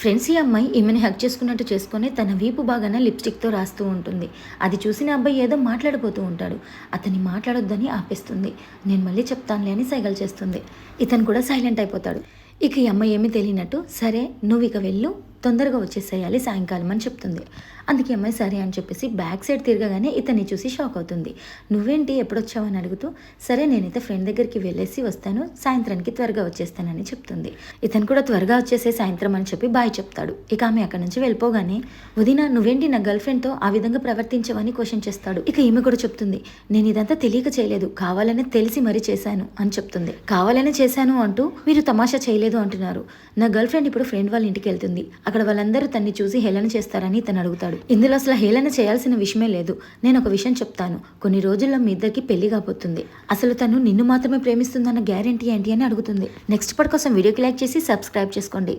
Friends ఈ అమ్మాయి ఈమెను హక్ చేసుకున్నట్టు చేసుకొని తన వీపు బాగాన లిప్స్టిక్తో రాస్తూ ఉంటుంది. అది చూసిన అబ్బాయి ఏదో మాట్లాడిపోతూ ఉంటాడు. అతన్ని మాట్లాడొద్దని ఆపేస్తుంది. నేను మళ్ళీ చెప్తానులే అని సైగలు చేస్తుంది. ఇతను కూడా సైలెంట్ అయిపోతాడు. ఇక ఈ అమ్మాయి ఏమీ తెలియనట్టు సరే నువ్వు ఇక వెళ్ళు తొందరగా వచ్చేసేయాలి సాయంకాలం అని చెప్తుంది. అందుకే అమ్మాయి సరే అని చెప్పేసి బ్యాక్ సైడ్ తిరగగానే ఇతన్ని చూసి షాక్ అవుతుంది. నువ్వేంటి ఎప్పుడొచ్చావని అడుగుతూ సరే నేనైతే ఫ్రెండ్ దగ్గరికి వెళ్ళేసి వస్తాను. సాయంత్రానికి త్వరగా వచ్చేస్తానని చెప్తుంది. ఇతను కూడా త్వరగా వచ్చేసే సాయంత్రం అని చెప్పి బాయ్ చెప్తాడు. ఇక ఆమె అక్కడి నుంచి వెళ్ళిపోగానే వదిన నువ్వేంటి నా గర్ల్ ఫ్రెండ్తో ఆ విధంగా ప్రవర్తించవని క్వశ్చన్ చేస్తాడు. ఇక ఈమె కూడా చెప్తుంది నేను ఇదంతా తెలియక చేయలేదు. కావాలని తెలిసి మరీ చేశాను అని చెప్తుంది. కావాలని చేశాను అంటూ మీరు తమాషా చేయలేదు అంటున్నారు. నా గర్ల్ ఫ్రెండ్ ఇప్పుడు ఫ్రెండ్ వాళ్ళ ఇంటికి వెళ్తుంది. అక్కడ వాళ్ళందరూ తన్ని చూసి హేళన చేస్తారని తను అడుగుతాడు. ఇందులో అసలు హేళన చేయాల్సిన విషయమే లేదు. నేను ఒక విషయం చెప్తాను. కొన్ని రోజుల్లో మీ ఇద్దరికి పెళ్ళి కాబోతుంది. అసలు తను నిన్ను మాత్రమే ప్రేమిస్తుందన్న గ్యారెంటీ ఏంటి అని అడుగుతుంది. నెక్స్ట్ పార్ట్ కోసం వీడియోకి లైక్ చేసి సబ్స్క్రైబ్ చేసుకోండి.